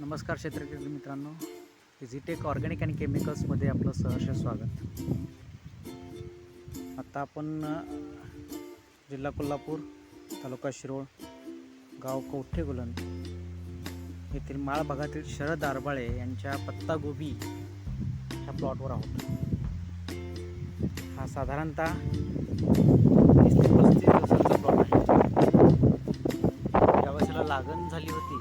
नमस्कार क्षेत्रकीय मित्रांनो इझीटेक ऑर्गॅनिक आणि केमिकल्समध्ये आपलं सहर्ष स्वागत. आता आपण जिल्हा कोल्हापूर तालुका शिरोळ गाव कवठेगुलन येथील माळ भागातील शरद आरबाळे यांच्या पत्तागोबी ह्या प्लॉटवर आहोत. हा साधारणतः तीस ते पस्तीस दिवसांचा प्लॉट आहे ज्यावेळेस याला लागण झाली होती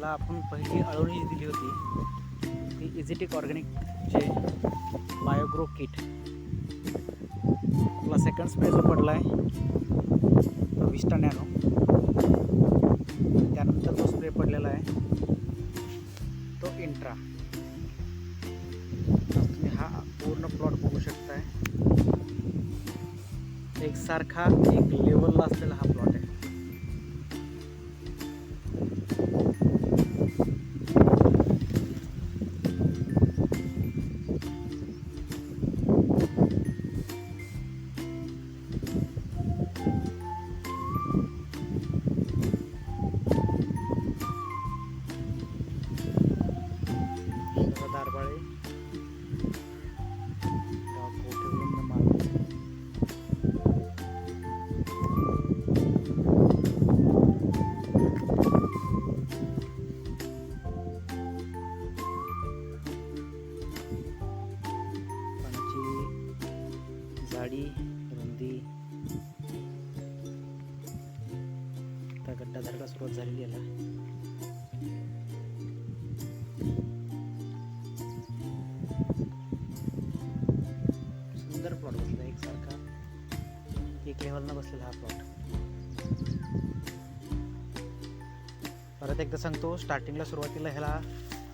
त्यावेळेस आपण पहिली अळवणी दिली होती ती इझिटिक ऑर्गॅनिकचे बायोग्रो किट आपला सेकंड स्प्रे जो पडला आहे तो विस्टा नॅनो त्यानंतर जो स्प्रे पडलेला आहे तो इंट्रा तुम्ही हा पूर्ण प्लॉट बघू शकताय. एकसारखा एक लेवलला असलेला हा प्लॉट आहे. पानाची रुंदी. आता गड्डा धरायला सुरुवात झालेली आहे याला. सुंदर प्लॉट बसला एकसारखा. एक लेवलनं बसलेला हा प्लॉट परत एकदा सांगतो स्टार्टिंगला सुरुवातीला ह्याला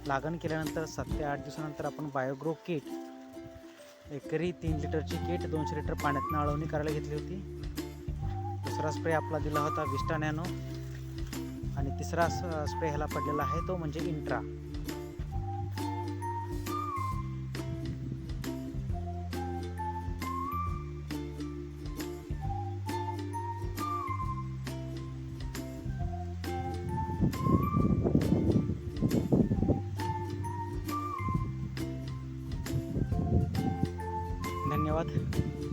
लागण केल्यानंतर सात ते आठ दिवसानंतर आपण बायोग्रो किट एकरी तीन लिटरची किट दोनशे लिटर पाण्यातनं आळवणी करायला घेतली होती. दुसरा स्प्रे आपला दिला होता विस्टा नॅनो. आणि तिसरा स्प्रे ह्याला पडलेला आहे तो म्हणजे इंट्रा. ধন্যবাদ